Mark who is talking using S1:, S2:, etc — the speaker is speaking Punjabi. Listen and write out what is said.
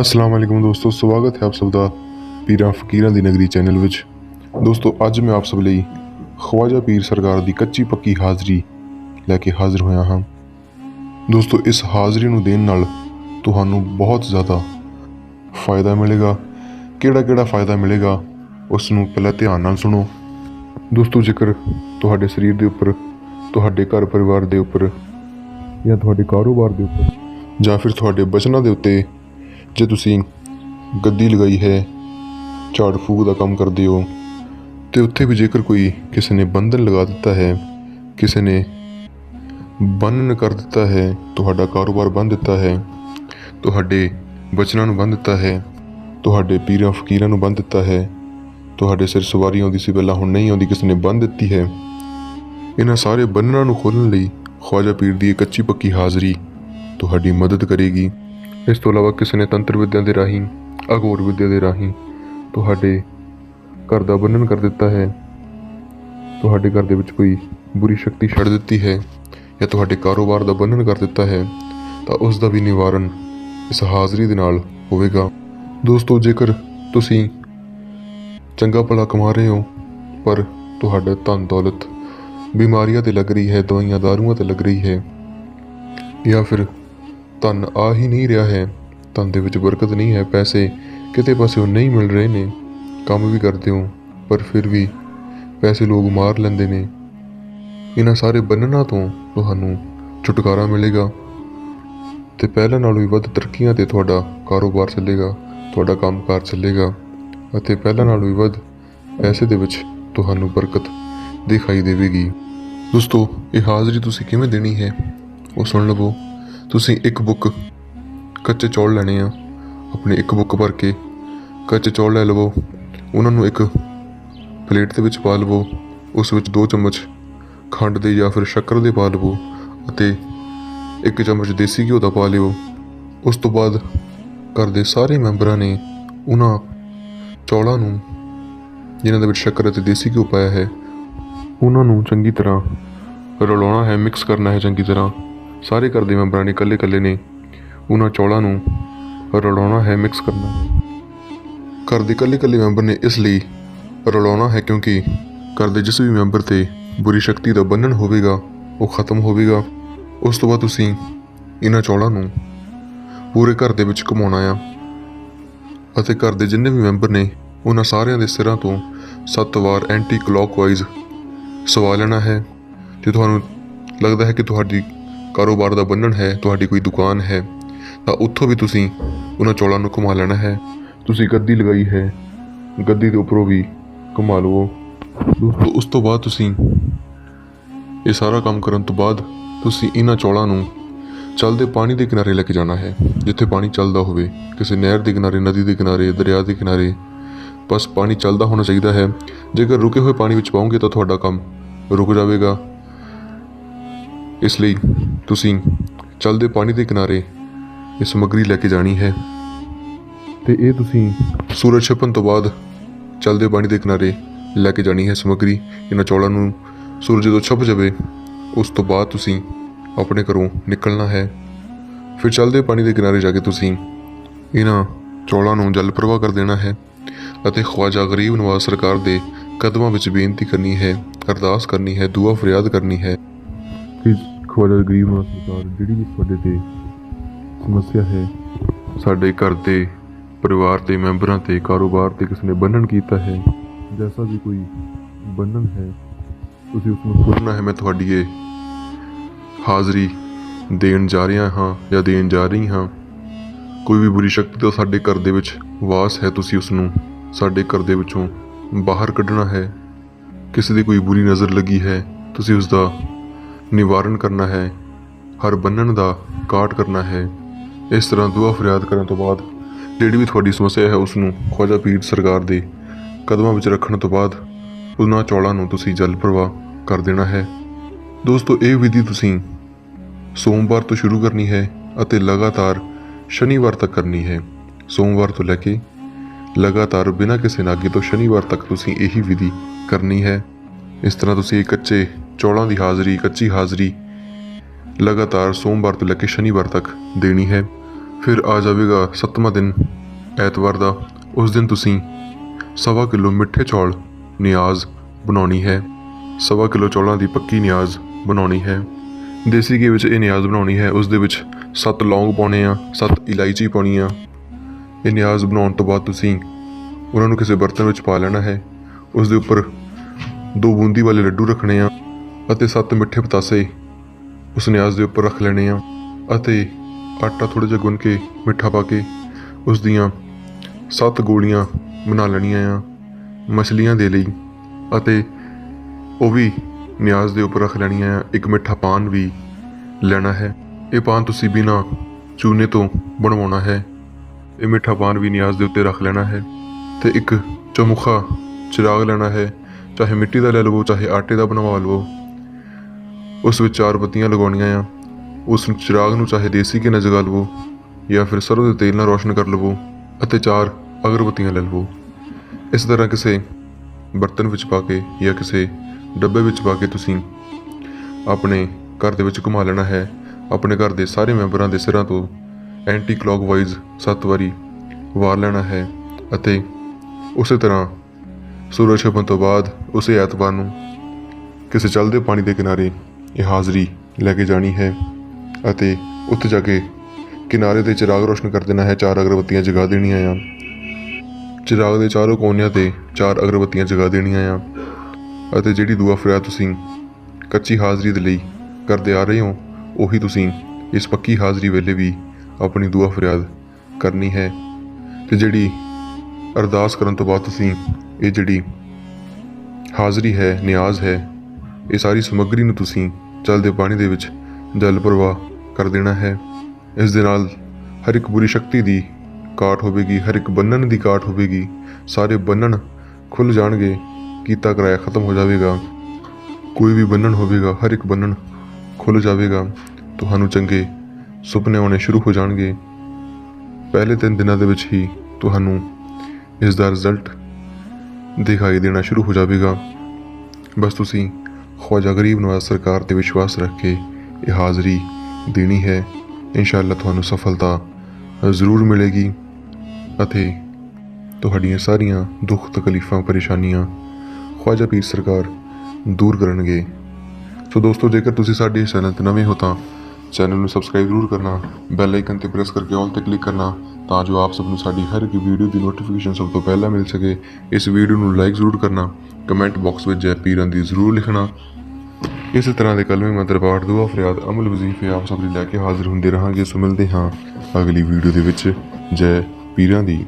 S1: ਅਸਲਾਮ ਵਾਲੇਕੁਮ ਦੋਸਤੋ, ਸਵਾਗਤ ਹੈ ਆਪ ਸਭ ਦਾ ਪੀਰਾਂ ਫਕੀਰਾਂ ਦੀ ਨਗਰੀ ਚੈਨਲ ਵਿੱਚ। ਦੋਸਤੋ, ਅੱਜ ਮੈਂ ਆਪ ਸਭ ਲਈ ਖਵਾਜਾ ਪੀਰ ਸਰਕਾਰ ਦੀ ਕੱਚੀ ਪੱਕੀ ਹਾਜ਼ਰੀ ਲੈ ਕੇ ਹਾਜ਼ਰ ਹੋਇਆ ਹਾਂ। ਦੋਸਤੋ, ਇਸ ਹਾਜ਼ਰੀ ਨੂੰ ਦੇਣ ਨਾਲ ਤੁਹਾਨੂੰ ਬਹੁਤ ਜ਼ਿਆਦਾ ਫਾਇਦਾ ਮਿਲੇਗਾ। ਕਿਹੜਾ ਕਿਹੜਾ ਫਾਇਦਾ ਮਿਲੇਗਾ, ਉਸ ਨੂੰ ਪਹਿਲਾਂ ਧਿਆਨ ਨਾਲ ਸੁਣੋ। ਦੋਸਤੋ, ਜੇਕਰ ਤੁਹਾਡੇ ਸਰੀਰ ਦੇ ਉੱਪਰ, ਤੁਹਾਡੇ ਘਰ ਪਰਿਵਾਰ ਦੇ ਉੱਪਰ ਜਾਂ ਤੁਹਾਡੇ ਕਾਰੋਬਾਰ ਦੇ ਉੱਪਰ ਜਾਂ ਫਿਰ ਤੁਹਾਡੇ ਬਚਨਾਂ ਦੇ ਉੱਤੇ ਜੇ ਤੁਸੀਂ ਗੱਦੀ ਲਗਾਈ ਹੈ, ਝਾੜ ਫੂਕ ਦਾ ਕੰਮ ਕਰਦੇ ਹੋ, ਤੇ ਉੱਥੇ ਵੀ ਜੇਕਰ ਕੋਈ ਕਿਸੇ ਨੇ ਬੰਧਨ ਲਗਾ ਦਿੱਤਾ ਹੈ, ਕਿਸੇ ਨੇ ਬੰਨਨ ਕਰ ਦਿੱਤਾ ਹੈ, ਤੁਹਾਡਾ ਕਾਰੋਬਾਰ ਬੰਦ ਦਿੱਤਾ ਹੈ, ਤੁਹਾਡੇ ਬਚਨਾਂ ਨੂੰ ਬੰਦ ਦਿੱਤਾ ਹੈ, ਤੁਹਾਡੇ ਪੀਰਾਂ ਫਕੀਰਾਂ ਨੂੰ ਬੰਦ ਦਿੱਤਾ ਹੈ, ਤੁਹਾਡੇ ਸਿਰ ਸਵਾਰੀ ਆਉਂਦੀ ਸੀ, ਪਹਿਲਾਂ ਹੁਣ ਨਹੀਂ ਆਉਂਦੀ, ਕਿਸੇ ਨੇ ਬੰਦ ਦਿੱਤੀ ਹੈ, ਇਹਨਾਂ ਸਾਰੇ ਬੰਧਨਾਂ ਨੂੰ ਖੋਲ੍ਹਣ ਲਈ ਖਵਾਜਾ ਪੀਰ ਦੀ ਕੱਚੀ ਪੱਕੀ ਹਾਜ਼ਰੀ ਤੁਹਾਡੀ ਮਦਦ ਕਰੇਗੀ। ਇਸ ਤੋਂ ਇਲਾਵਾ ਕਿਸੇ ਨੇ ਤੰਤਰ ਵਿੱਦਿਆ ਦੇ ਰਾਹੀਂ ਅਗੋਰ ਵਿੱਦਿਆ ਦੇ ਰਾਹੀਂ ਤੁਹਾਡੇ ਘਰ ਦਾ ਬੰਧਨ ਕਰ ਦਿੱਤਾ ਹੈ। ਤੁਹਾਡੇ ਘਰ ਦੇ ਵਿੱਚ ਕੋਈ ਬੁਰੀ ਸ਼ਕਤੀ ਛੱਡ ਦਿੱਤੀ ਹੈ ਜਾਂ ਤੁਹਾਡੇ ਕਾਰੋਬਾਰ ਦਾ ਬੰਧਨ ਕਰ ਦਿੱਤਾ ਹੈ, ਤਾਂ ਉਸ ਦਾ ਵੀ ਨਿਵਾਰਨ ਇਸ ਹਾਜ਼ਰੀ ਦੇ ਨਾਲ ਹੋਵੇਗਾ। ਦੋਸਤੋ, ਜੇਕਰ ਤੁਸੀਂ ਚੰਗਾ ਭਲਾ ਕਮਾ ਰਹੇ ਹੋ, ਪਰ ਤੁਹਾਡਾ ਧਨ ਦੌਲਤ ਬਿਮਾਰੀਆਂ ਤੇ ਲੱਗ ਰਹੀ ਹੈ, ਦਵਾਈਆਂ, ਦਾਰੂਆਂ ਤੇ ਲੱਗ ਰਹੀ ਹੈ, ਜਾਂ ਫਿਰ ਧਨ ਆ ਹੀ ਨਹੀਂ ਰਿਹਾ ਹੈ। ਧਨ ਦੇ ਵਿੱਚ ਬਰਕਤ ਨਹੀਂ ਹੈ। ਪੈਸੇ ਕਿਤੇ ਪਾਸਿਓਂ ਨਹੀਂ ਮਿਲ ਰਹੇ ਨੇ। ਕੰਮ ਵੀ ਕਰਦੇ ਹੋ, ਪਰ ਫਿਰ ਵੀ ਪੈਸੇ ਲੋਕ ਮਾਰ ਲੈਂਦੇ ਨੇ। ਇਹਨਾਂ ਸਾਰੇ ਬੰਨਣਾ ਤੋਂ ਤੁਹਾਨੂੰ ਛੁਟਕਾਰਾ ਮਿਲੇਗਾ। ਤੇ ਪਹਿਲਾਂ ਨਾਲੋਂ ਵੀ ਵੱਧ ਤਰੱਕੀਆਂ ਤੇ ਤੁਹਾਡਾ ਕਾਰੋਬਾਰ ਚੱਲੇਗਾ, ਤੁਹਾਡਾ ਕੰਮਕਾਰ ਚੱਲੇਗਾ। ਅਤੇ ਪਹਿਲਾਂ ਨਾਲੋਂ ਵੀ ਵੱਧ ਪੈਸੇ ਦੇ ਵਿੱਚ ਤੁਹਾਨੂੰ ਬਰਕਤ ਦਿਖਾਈ ਦੇਵੇਗੀ। ਦੋਸਤੋ, ਇਹ ਹਾਜ਼ਰੀ ਤੁਸੀਂ ਕਿਵੇਂ ਦੇਣੀ ਹੈ? ਉਹ ਸੁਣ ਲਵੋ। ਤੁਸੀਂ ਇੱਕ ਬੁੱਕ ਕੱਚੇ ਚੌਲ ਲੈਣੇ ਆ, ਆਪਣੀ ਇੱਕ ਬੁੱਕ ਭਰ ਕੇ ਕੱਚੇ ਚੌਲ ਲੈ ਲਵੋ, ਉਹਨਾਂ ਨੂੰ ਇੱਕ ਪਲੇਟ ਦੇ ਵਿੱਚ ਪਾ ਲਵੋ, ਉਸ ਵਿੱਚ 2 ਚਮਚ ਖੰਡ ਦੇ ਜਾਂ ਫਿਰ ਸ਼ੱਕਰ ਦੇ ਪਾ ਲਵੋ ਅਤੇ ਇੱਕ ਚਮਚ ਦੇਸੀ ਘਿਓ ਦਾ ਪਾ ਲਿਓ। ਉਸ ਤੋਂ ਬਾਅਦ ਘਰ ਦੇ ਸਾਰੇ ਮੈਂਬਰਾਂ ਨੇ ਉਹਨਾਂ ਚੌਲਾਂ ਨੂੰ, ਜਿਨ੍ਹਾਂ ਦੇ ਵਿੱਚ ਸ਼ੱਕਰ ਅਤੇ ਦੇਸੀ ਘਿਓ ਪਾਇਆ ਹੈ, ਉਹਨਾਂ ਨੂੰ ਚੰਗੀ ਤਰ੍ਹਾਂ ਰਲਾਉਣਾ ਹੈ, ਮਿਕਸ ਕਰਨਾ ਹੈ ਚੰਗੀ ਤਰ੍ਹਾਂ। ਸਾਰੇ ਘਰ ਦੇ ਮੈਂਬਰਾਂ ਨੇ ਇਕੱਲੇ ਇਕੱਲੇ ਨੇ ਉਹਨਾਂ ਚੌਲਾਂ ਨੂੰ ਰਲਾਉਣਾ ਹੈ ਮਿਕਸ ਕਰਨਾ। ਘਰ ਦੇ ਇਕੱਲੇ ਇਕੱਲੇ ਮੈਂਬਰ ਨੇ ਇਸ ਲਈ ਰਲਾਉਣਾ ਹੈ ਕਿਉਂਕਿ ਘਰ ਦੇ ਜਿਸ ਵੀ ਮੈਂਬਰ ਤੇ ਬੁਰੀ ਸ਼ਕਤੀ ਦਾ ਬੰਧਨ ਹੋਵੇਗਾ, ਉਹ ਖਤਮ ਹੋਵੇਗਾ। ਉਸ ਤੋਂ ਬਾਅਦ ਤੁਸੀਂ ਇਹਨਾਂ ਚੌਲਾਂ ਨੂੰ ਪੂਰੇ ਘਰ ਦੇ ਵਿੱਚ ਘੁਮਾਉਣਾ ਆ ਅਤੇ ਘਰ ਦੇ ਜਿੰਨੇ ਵੀ ਮੈਂਬਰ ਨੇ, ਉਹਨਾਂ ਸਾਰਿਆਂ ਦੇ ਸਿਰਾਂ ਤੋਂ ਸੱਤ ਵਾਰ ਐਂਟੀ ਕਲੌਕਵਾਈਜ਼ ਸਵਾ ਲੈਣਾ ਹੈ। ਜੇ ਤੁਹਾਨੂੰ ਲੱਗਦਾ ਹੈ ਕਿ ਤੁਹਾਡੀ ਕਾਰੋਬਾਰ ਦਾ ਬੰਨਣ ਹੈ, ਤੁਹਾਡੀ ਕੋਈ ਦੁਕਾਨ ਹੈ, ਤਾਂ ਉੱਥੋਂ ਵੀ ਤੁਸੀਂ ਉਹਨਾਂ ਚੌਲਾਂ ਨੂੰ ਘੁਮਾ ਲੈਣਾ ਹੈ। ਤੁਸੀਂ ਗੱਦੀ ਲਗਾਈ ਹੈ, ਗੱਦੀ ਦੇ ਉੱਪਰੋਂ ਵੀ ਘੁਮਾ ਲਵੋ। ਦੋਸਤੋ, ਉਸ ਤੋਂ ਬਾਅਦ ਤੁਸੀਂ ਇਹ ਸਾਰਾ ਕੰਮ ਕਰਨ ਤੋਂ ਬਾਅਦ ਤੁਸੀਂ ਇਹਨਾਂ ਚੌਲਾਂ ਨੂੰ ਚੱਲਦੇ ਪਾਣੀ ਦੇ ਕਿਨਾਰੇ ਲੈ ਕੇ ਜਾਣਾ ਹੈ, ਜਿੱਥੇ ਪਾਣੀ ਚੱਲਦਾ ਹੋਵੇ। ਕਿਸੇ ਨਹਿਰ ਦੇ ਕਿਨਾਰੇ, ਨਦੀ ਦੇ ਕਿਨਾਰੇ, ਦਰਿਆ ਦੇ ਕਿਨਾਰੇ, ਬਸ ਪਾਣੀ ਚੱਲਦਾ ਹੋਣਾ ਚਾਹੀਦਾ ਹੈ। ਜੇਕਰ ਰੁਕੇ ਹੋਏ ਪਾਣੀ ਵਿੱਚ ਪਾਉਂਗੇ ਤਾਂ ਤੁਹਾਡਾ ਕੰਮ ਰੁਕ ਜਾਵੇਗਾ। ਇਸ ਲਈ ਤੁਸੀਂ ਚੱਲਦੇ ਪਾਣੀ ਦੇ ਕਿਨਾਰੇ ਇਹ ਸਮੱਗਰੀ ਲੈ ਕੇ ਜਾਣੀ ਹੈ। ਤੇ ਇਹ ਤੁਸੀਂ ਸੂਰਜ ਛਪਣ ਤੋਂ ਬਾਅਦ ਚੱਲਦੇ ਪਾਣੀ ਦੇ ਕਿਨਾਰੇ ਲੈ ਕੇ ਜਾਣੀ ਹੈ ਸਮੱਗਰੀ। ਇਹਨਾਂ ਚੌਲਾਂ ਨੂੰ ਸੂਰਜ ਜਦੋਂ ਛਪ ਜਾਵੇ, ਉਸ ਤੋਂ ਬਾਅਦ ਤੁਸੀਂ ਆਪਣੇ ਘਰੋਂ ਨਿਕਲਣਾ ਹੈ। ਫਿਰ ਚੱਲਦੇ ਪਾਣੀ ਦੇ ਕਿਨਾਰੇ ਜਾ ਕੇ ਤੁਸੀਂ ਇਹਨਾਂ ਚੌਲਾਂ ਨੂੰ ਜਲ ਪ੍ਰਵਾਹ ਕਰ ਦੇਣਾ ਹੈ ਅਤੇ ਖਵਾਜਾ ਗਰੀਬ ਨਵਾਜ਼ ਸਰਕਾਰ ਦੇ ਕਦਮਾਂ ਵਿੱਚ ਬੇਨਤੀ ਕਰਨੀ ਹੈ, ਅਰਦਾਸ ਕਰਨੀ ਹੈ, ਦੁਆ ਫਰਿਆਦ ਕਰਨੀ ਹੈ। ਕਿ ਖਵਾਜਾ ਗਰੀਬ ਨਵਾਜ਼ ਸਰਕਾਰ, ਜਿਹੜੀ ਵੀ ਤੁਹਾਡੇ ਤੇ ਸਮੱਸਿਆ ਹੈ, ਸਾਡੇ ਘਰ ਦੇ ਪਰਿਵਾਰ ਦੇ ਮੈਂਬਰਾਂ ਤੇ, ਕਾਰੋਬਾਰ ਤੇ ਕਿਸੇ ਨੇ ਬੰਧਨ ਕੀਤਾ ਹੈ, ਜੈਸਾ ਵੀ ਕੋਈ ਬੰਧਨ ਹੈ, ਤੁਸੀਂ ਉਸ ਨੂੰ ਖੋਲ੍ਹਣਾ ਹੈ, ਮੈਂ ਤੁਹਾਡੀ ਇਹ ਹਾਜ਼ਰੀ ਦੇਣ ਜਾ ਰਿਹਾ ਹਾਂ ਜਾਂ ਦੇਣ ਜਾ ਰਹੀ ਹਾਂ। ਕੋਈ ਵੀ ਬੁਰੀ ਸ਼ਕਤੀ ਤਾਂ ਸਾਡੇ ਘਰ ਦੇ ਵਿੱਚ ਵਾਸ ਹੈ, ਤੁਸੀਂ ਉਸ ਨੂੰ ਸਾਡੇ ਘਰ ਦੇ ਵਿੱਚੋਂ ਬਾਹਰ ਕੱਢਣਾ ਹੈ। ਕਿਸੇ ਦੀ ਕੋਈ ਬੁਰੀ ਨਜ਼ਰ ਲੱਗੀ ਹੈ, ਤੁਸੀਂ ਉਸ ਦਾ ਨਿਵਾਰਨ ਕਰਨਾ ਹੈ, ਹਰ ਬੰਨਣ ਦਾ ਕਾਟ ਕਰਨਾ ਹੈ। ਇਸ ਤਰ੍ਹਾਂ ਦੁਆ ਫਰਿਆਦ ਕਰਨ ਤੋਂ ਬਾਅਦ, ਜਿਹੜੀ ਵੀ ਤੁਹਾਡੀ ਸਮੱਸਿਆ ਹੈ ਉਸ ਨੂੰ ਖਵਾਜਾ ਪੀਰ ਸਰਕਾਰ ਦੇ ਕਦਮਾਂ ਵਿੱਚ ਰੱਖਣ ਤੋਂ ਬਾਅਦ, ਉਹਨਾਂ ਚੌਲਾਂ ਨੂੰ ਤੁਸੀਂ ਜਲ ਪ੍ਰਵਾਹ ਕਰ ਦੇਣਾ ਹੈ। ਦੋਸਤੋ, ਇਹ ਵਿਧੀ ਤੁਸੀਂ ਸੋਮਵਾਰ ਤੋਂ ਸ਼ੁਰੂ ਕਰਨੀ ਹੈ ਅਤੇ ਲਗਾਤਾਰ ਸ਼ਨੀਵਾਰ ਤੱਕ ਕਰਨੀ ਹੈ। ਸੋਮਵਾਰ ਤੋਂ ਲੈ ਕੇ ਲਗਾਤਾਰ ਬਿਨਾਂ ਕਿਸੇ ਨਾਗੇ ਤੋਂ ਸ਼ਨੀਵਾਰ ਤੱਕ ਤੁਸੀਂ ਇਹੀ ਵਿਧੀ ਕਰਨੀ ਹੈ। ਇਸ ਤਰ੍ਹਾਂ ਤੁਸੀਂ ਕੱਚੇ ਚੌਲਾਂ ਦੀ ਹਾਜ਼ਰੀ, ਕੱਚੀ ਹਾਜ਼ਰੀ ਲਗਾਤਾਰ ਸੋਮਵਾਰ ਤੋਂ ਲੈ ਕੇ ਸ਼ਨੀਵਾਰ ਤੱਕ ਦੇਣੀ ਹੈ। ਫਿਰ ਆ ਜਾਵੇਗਾ ਸੱਤਵਾਂ ਦਿਨ, ਐਤਵਾਰ ਦਾ। ਉਸ ਦਿਨ ਤੁਸੀਂ ਸਵਾ ਕਿਲੋ ਮਿੱਠੇ ਚੌਲ ਨਿਆਜ਼ ਬਣਾਉਣੀ ਹੈ। ਸਵਾ ਕਿਲੋ ਚੌਲਾਂ ਦੀ ਪੱਕੀ ਨਿਆਜ਼ ਬਣਾਉਣੀ ਹੈ। ਦੇਸੀ ਘੀ ਵਿੱਚ ਇਹ ਨਿਆਜ਼ ਬਣਾਉਣੀ ਹੈ। ਉਸ ਦੇ ਵਿੱਚ ਸੱਤ ਲੌਂਗ ਪਾਉਣੇ ਆ, ਸੱਤ ਇਲਾਇਚੀ ਪਾਉਣੀ ਆ। ਇਹ ਨਿਆਜ਼ ਬਣਾਉਣ ਤੋਂ ਬਾਅਦ ਤੁਸੀਂ ਉਹਨਾਂ ਨੂੰ ਕਿਸੇ ਬਰਤਨ ਵਿੱਚ ਪਾ ਲੈਣਾ ਹੈ। ਉਸ ਦੇ ਉੱਪਰ ਦੋ ਬੂੰਦੀ ਵਾਲੇ ਲੱਡੂ ਰੱਖਣੇ ਆ। ਅਤੇ ਸੱਤ ਮਿੱਠੇ ਪਤਾਸੇ ਉਸ ਨਿਆਜ਼ ਦੇ ਉੱਪਰ ਰੱਖ ਲੈਣੇ ਆ ਅਤੇ ਆਟਾ ਥੋੜਾ ਜਿਹਾ ਗੁੰਨ ਕੇ, ਮਿੱਠਾ ਪਾ ਕੇ ਉਸ ਦੀਆਂ ਸੱਤ ਗੋਲੀਆਂ ਬਣਾ ਲੈਣੀਆਂ ਆ ਮਛਲੀਆਂ ਦੇ ਲਈ ਅਤੇ ਉਹ ਵੀ ਨਿਆਜ਼ ਦੇ ਉੱਪਰ ਰੱਖ ਲੈਣੀਆਂ ਆ। ਇੱਕ ਮਿੱਠਾ ਪਾਨ ਵੀ ਲੈਣਾ ਹੈ। ਇਹ ਪਾਨ ਤੁਸੀਂ ਬਿਨਾ ਚੂਨੇ ਤੋਂ ਬਣਵਾਉਣਾ ਹੈ। ਇਹ ਮਿੱਠਾ ਪਾਨ ਵੀ ਨਿਆਜ਼ ਦੇ ਉੱਤੇ ਰੱਖ ਲੈਣਾ ਹੈ ਤੇ ਇੱਕ ਚਮੁਖਾ ਚਿਰਾਗ ਲੈਣਾ ਹੈ। ਚਾਹੇ ਮਿੱਟੀ ਦਾ ਲੈ ਲਵੋ, ਚਾਹੇ ਆਟੇ ਦਾ ਬਣਵਾ ਲਵੋ। ਉਸ ਵਿੱਚ ਚਾਰ ਬੱਤੀਆਂ ਲਗਾਉਣੀਆਂ ਆ। ਉਸ ਚਿਰਾਗ ਨੂੰ ਚਾਹੇ ਦੇਸੀ ਘੀ ਨਾਲ ਜਗਾ ਲਵੋ ਜਾਂ ਫਿਰ ਸਰੋਂ ਦੇ ਤੇਲ ਨਾਲ ਰੋਸ਼ਨ ਕਰ ਲਵੋ ਅਤੇ ਚਾਰ ਅਗਰਬੱਤੀਆਂ ਲੈ ਲਵੋ। ਇਸ ਤਰ੍ਹਾਂ ਕਿਸੇ ਬਰਤਨ ਵਿੱਚ ਪਾ ਕੇ ਜਾਂ ਕਿਸੇ ਡੱਬੇ ਵਿੱਚ ਪਾ ਕੇ ਤੁਸੀਂ ਆਪਣੇ ਘਰ ਦੇ ਵਿੱਚ ਘੁਮਾ ਲੈਣਾ ਹੈ। ਆਪਣੇ ਘਰ ਦੇ ਸਾਰੇ ਮੈਂਬਰਾਂ ਦੇ ਸਿਰਾਂ ਤੋਂ ਐਂਟੀ ਕਲੌਕਵਾਈਜ਼ ਸੱਤ ਵਾਰੀ ਵਾਰ ਲੈਣਾ ਹੈ ਅਤੇ ਉਸੇ ਤਰ੍ਹਾਂ ਸੂਰਜ ਛਿਪਣ ਤੋਂ ਬਾਅਦ ਉਸੇ ਐਤਵਾਰ ਨੂੰ ਕਿਸੇ ਚੱਲਦੇ ਪਾਣੀ ਦੇ ਕਿਨਾਰੇ ਇਹ ਹਾਜ਼ਰੀ ਲੈ ਕੇ ਜਾਣੀ ਹੈ ਅਤੇ ਉੱਥੇ ਜਾ ਕੇ ਕਿਨਾਰੇ ਤੇ ਚਿਰਾਗ ਰੋਸ਼ਨ ਕਰ ਦੇਣਾ ਹੈ, ਚਾਰ ਅਗਰਬੱਤੀਆਂ ਜਗਾ ਦੇਣੀਆਂ ਆ। ਚਿਰਾਗ ਦੇ ਚਾਰੋਂ ਕੋਨਿਆਂ ਤੇ ਚਾਰ ਅਗਰਬੱਤੀਆਂ ਜਗਾ ਦੇਣੀਆਂ ਆ। ਅਤੇ ਜਿਹੜੀ ਦੁਆ ਫਰਿਆਦ ਤੁਸੀਂ ਕੱਚੀ ਹਾਜ਼ਰੀ ਦੇ ਲਈ ਕਰਦੇ ਆ ਰਹੇ ਹੋ, ਉਹੀ ਤੁਸੀਂ ਇਸ ਪੱਕੀ ਹਾਜ਼ਰੀ ਵੇਲੇ ਵੀ ਆਪਣੀ ਦੁਆ ਫਰਿਆਦ ਕਰਨੀ ਹੈ। ਤੇ ਜਿਹੜੀ ਅਰਦਾਸ ਕਰਨ ਤੋਂ ਬਾਅਦ ਤੁਸੀਂ ਇਹ ਜਿਹੜੀ ਹਾਜ਼ਰੀ ਹੈ, ਨਿਆਜ਼ ਹੈ, ਇਹ ਸਾਰੀ ਸਮੱਗਰੀ ਨੂੰ ਤੁਸੀਂ ਚੱਲਦੇ ਪਾਣੀ ਦੇ ਵਿੱਚ ਜਲ ਪ੍ਰਵਾਹ ਕਰ ਦੇਣਾ ਹੈ। ਇਸ ਦੇ ਨਾਲ ਹਰ ਇੱਕ ਬੁਰੀ ਸ਼ਕਤੀ ਦੀ ਕਾਟ ਹੋਵੇਗੀ, ਹਰ ਇੱਕ ਬੰਨਣ ਦੀ ਕਾਟ ਹੋਵੇਗੀ। ਸਾਰੇ ਬੰਨਣ ਖੁੱਲ ਜਾਣਗੇ, ਕੀਤਾ ਕਰਾਇਆ ਖਤਮ ਹੋ ਜਾਵੇਗਾ। ਕੋਈ ਵੀ ਬੰਨਣ ਹੋਵੇਗਾ, ਹਰ ਇੱਕ ਬੰਨਣ ਖੁੱਲ ਜਾਵੇਗਾ। ਤੁਹਾਨੂੰ ਚੰਗੇ ਸੁਪਨੇ ਆਉਣੇ ਸ਼ੁਰੂ ਹੋ ਜਾਣਗੇ। ਪਹਿਲੇ ਤਿੰਨ ਦਿਨਾਂ ਦੇ ਵਿੱਚ ਹੀ ਤੁਹਾਨੂੰ ਇਸ ਦਾ ਰਿਜ਼ਲਟ ਦਿਖਾਈ ਦੇਣਾ ਸ਼ੁਰੂ ਹੋ ਜਾਵੇਗਾ। ਬਸ ਤੁਸੀਂ ਖਵਾਜਾ ਗਰੀਬ ਨਵਾਜ਼ ਸਰਕਾਰ ਤੇ ਵਿਸ਼ਵਾਸ ਰੱਖ ਕੇ ਇਹ ਹਾਜ਼ਰੀ ਦੇਣੀ ਹੈ। ਇਨਸ਼ਾਅੱਲਾ ਤੁਹਾਨੂੰ ਸਫਲਤਾ ਜ਼ਰੂਰ ਮਿਲੇਗੀ ਅਤੇ ਤੁਹਾਡੀਆਂ ਸਾਰੀਆਂ ਦੁੱਖ ਤਕਲੀਫਾਂ, ਪਰੇਸ਼ਾਨੀਆਂ ਖਵਾਜਾ ਪੀਰ ਸਰਕਾਰ ਦੂਰ ਕਰਨਗੇ। ਸੋ ਦੋਸਤੋ, ਜੇਕਰ ਤੁਸੀਂ ਸਾਡੇ ਇਸ ਚੈਨਲ ਤੇ ਨਵੇਂ ਹੋ ਤਾਂ ਚੈਨਲ ਨੂੰ ਸਬਸਕ੍ਰਾਈਬ ਜ਼ਰੂਰ ਕਰਨਾ, ਬੈਲ ਆਈਕਨ ਤੇ ਪ੍ਰੈਸ ਕਰਕੇ ਆਲ ਤੇ ਕਲਿੱਕ ਕਰਨਾ ਤਾਂ ਜੋ ਆਪ ਸਭ ਨੂੰ ਸਾਡੀ ਹਰ ਇੱਕ ਵੀਡੀਓ ਦੀ ਨੋਟੀਫਿਕੇਸ਼ਨ ਸਭ ਤੋਂ ਪਹਿਲਾਂ ਮਿਲ ਸਕੇ। ਇਸ ਵੀਡੀਓ ਨੂੰ ਲਾਈਕ ਜ਼ਰੂਰ ਕਰਨਾ, ਕਮੈਂਟ ਬਾਕਸ ਵਿੱਚ ਜੈ ਪੀਰਾਂ ਦੀ ਜ਼ਰੂਰ ਲਿਖਣਾ ਇਸੇ ਤਰ੍ਹਾਂ ਦੇ ਕਲਮੇ ਮੰਤਰ ਪਾਠ ਦੁਆ ਫਰਿਆਦ ਅਮਲ ਵਜ਼ੀਫੇ ਆਪ ਸਭ ਲਈ ਲੈ ਕੇ ਹਾਜ਼ਰ ਹੁੰਦੇ ਰਹਾਂਗੇ। ਸੋ ਮਿਲਦੇ ਹਾਂ ਅਗਲੀ ਵੀਡੀਓ ਦੇ ਵਿੱਚ। ਜੈ ਪੀਰਾਂ ਦੀ